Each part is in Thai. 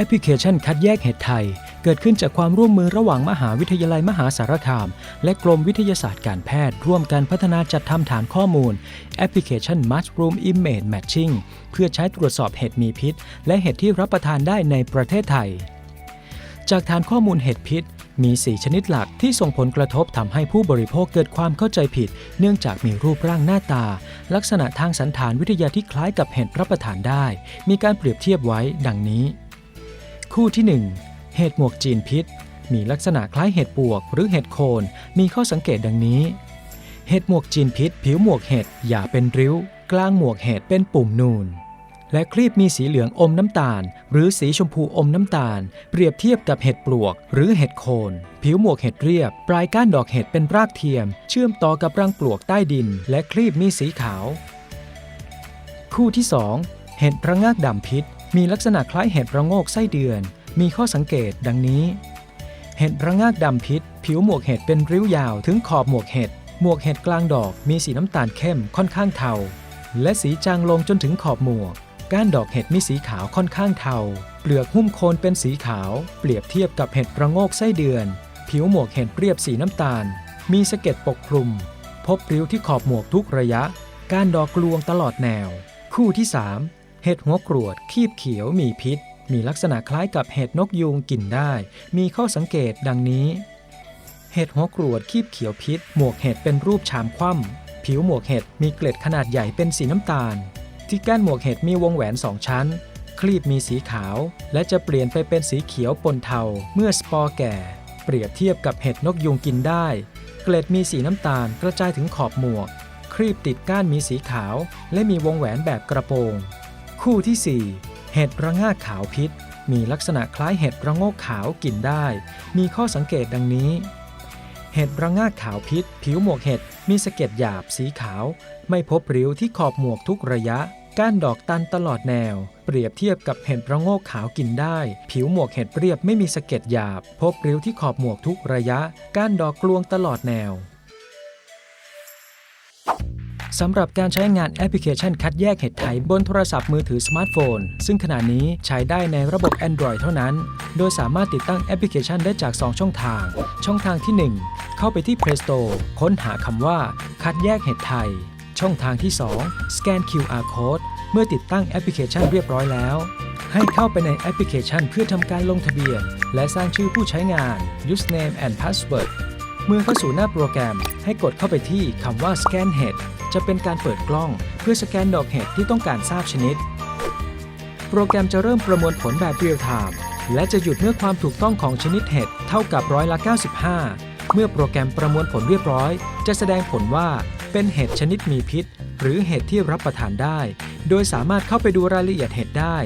อปพลิเคชันคัดแยกเห็ดไทย เกิดขึ้นจากความร่วมมือระหว่างมหาวิทยาลัยมหาสารคาม และกรมวิทยาศาสตร์การแพทย์ ร่วมกันพัฒนาจัดทำฐานข้อมูล แอปพลิเคชัน Mushroom Image Matching เพื่อใช้ตรวจสอบเห็ดมีพิษ และเห็ดที่รับประทานได้ในประเทศไทย จากฐานข้อมูลเห็ดพิษมี 4 ชนิดหลักที่ส่งผลกระทบทำให้ผู้บริโภคเกิดความเข้าใจผิด เนื่องจากมีรูปร่างหน้าตา ลักษณะทางสันฐานวิทยาที่คล้ายกับเห็ดรับประทานได้ มีการเปรียบเทียบไว้ดังนี้ คู่ที่ 1 เห็ดหมวกจีนพิษ มีลักษณะคล้ายเห็ดปวกหรือเห็ดโคน มีข้อสังเกตดังนี้ เห็ดหมวกจีนพิษ ผิวหมวกเห็ดหย่าเป็นริ้ว กลางหมวกเห็ดเป็นปุ่มนูน และครีบมีสีเหลืองอมน้ำตาล หรือสีชมพูอมน้ำตาล เปรียบเทียบกับเห็ดปลวก หรือเห็ดโคน ผิวหมวกเห็ดเรียบ ปลายก้านดอกเห็ดเป็นรากเทียม เชื่อมต่อกับรังปลวกใต้ดิน และครีบมีสีขาว คู่ที่ 2 เห็ดระงากดำพิษ มีลักษณะคล้ายเห็ดระโงกไส้เดือน มีข้อสังเกตดังนี้ เห็ดระงากดำพิษ ผิวหมวกเห็ดเป็นริ้วยาวถึงขอบหมวกเห็ด หมวกเห็ดกลางดอกมีสีน้ำตาลเข้มค่อนข้างเทา และสีจางลงจนถึงขอบหมวก ก้านดอกเห็ดมีสีขาวค่อนข้างเทา เปลือกหุ้มโคนเป็นสีขาว เปรียบเทียบกับเห็ดระโงกไส้เดือน ผิวหมวกเห็ดเรียบสีน้ำตาล มีสะเก็ดปกคลุม พบริ้วที่ขอบหมวกทุกระยะ ก้านดอกกลวงตลอดแนว คู่ที่ 3 เห็ดหัวกรวด คีบเขียวมีพิษ มีลักษณะคล้ายกับเห็ดนกยูงกินได้ มีข้อสังเกตดังนี้ เห็ดหัวกรวด คีบเขียวพิษ หมวกเห็ดเป็นรูปชามคว่ำผิวหมวกเห็ดมีเกล็ดขนาดใหญ่เป็นสีน้ำตาล ที่ก้านหมวกเห็ดมีวงแหวนสองชั้น คลีบมีสีขาว และจะเปลี่ยนไปเป็นสีเขียวปนเทา เมื่อสปอร์แก่ เปรียบเทียบกับเห็ดนกยูงกินได้ เกล็ดมีสีน้ำตาลกระจายถึงขอบหมวก ครีบติดก้านมีสีขาว และมีวงแหวนแบบกระโปรง คู่ที่ 4 เห็ดระง่าขาวพิษ มีลักษณะคล้ายเห็ดระโงกขาวกินได้ มีข้อสังเกตดังนี้ เห็ดระง่าขาวพิษ ผิวหมวกเห็ดมีสะเก็ดหยาบสีขาว ไม่พบริ้วที่ขอบหมวกทุกระยะ ก้านดอกตันตลอดแนว เปรียบเทียบกับเห็ดระโงกขาวกินได้ ผิวหมวกเห็ดเรียบไม่มีสะเก็ดหยาบ พบริ้วที่ขอบหมวกทุกระยะ ก้านดอกกลวงตลอดแนว สำหรับการใช้งานแอปพลิเคชันคัดแยกเห็ดไทยบนโทรศัพท์มือถือสมาร์ทโฟน ซึ่งขณะนี้ใช้ได้ในระบบ Android เท่านั้น โดยสามารถติดตั้งแอปพลิเคชันได้จาก 2 ช่องทาง ช่องทางที่ 1 เข้าไปที่ Play Store ค้นหาคำว่า คัดแยกเห็ดไทยช่องทางที่ 2 สแกน QR Code เมื่อติดตั้งแอปพลิเคชันเรียบร้อยแล้ว ให้เข้าไปในแอปพลิเคชันเพื่อทำการลงทะเบียน และสร้างชื่อผู้ใช้งาน username and password เมื่อเข้าสู่หน้าโปรแกรมให้กดเข้าไปที่คำว่า Scan Head จะเป็นการเปิดกล้องเพื่อสแกนดอกเห็ดที่ต้องการทราบชนิด โปรแกรมจะเริ่มประมวลผลแบบเรียลไทม์และจะหยุดเมื่อความถูกต้องของชนิดเห็ดเท่ากับร้อยละ 95 เมื่อโปรแกรมประมวลผลเรียบร้อย จะแสดงผลว่าเป็นเห็ดชนิดมีพิษ หรือเห็ดที่รับประทานได้ โดยสามารถเข้าไปดูรายละเอียดเห็ดได้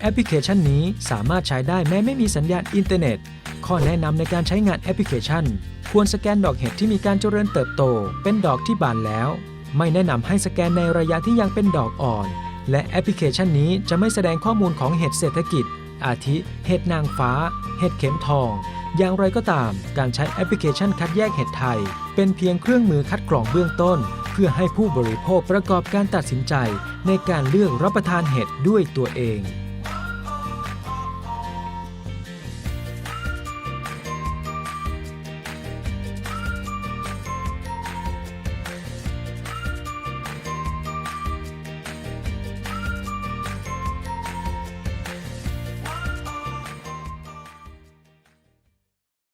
แอปพลิเคชันนี้สามารถใช้ได้แม้ไม่มีสัญญาณอินเทอร์เน็ต ข้อแนะนำในการใช้งานแอปพลิเคชัน ควรสแกนดอกเห็ดที่มีการเจริญเติบโต เป็นดอกที่บานแล้ว ไม่แนะนำให้สแกนในระยะที่ยังเป็นดอกอ่อน และแอปพลิเคชันนี้จะไม่แสดงข้อมูลของเห็ดเศรษฐกิจ อาทิเห็ดนางฟ้า เห็ดเข็มทอง อย่างไรก็ตาม การใช้แอปพลิเคชันคัดแยกเห็ดไทย เป็นเพียงเครื่องมือคัดกรองเบื้องต้น เพื่อให้ผู้บริโภคประกอบการตัดสินใจ ในการเลือกรับประทานเห็ดด้วยตัวเอง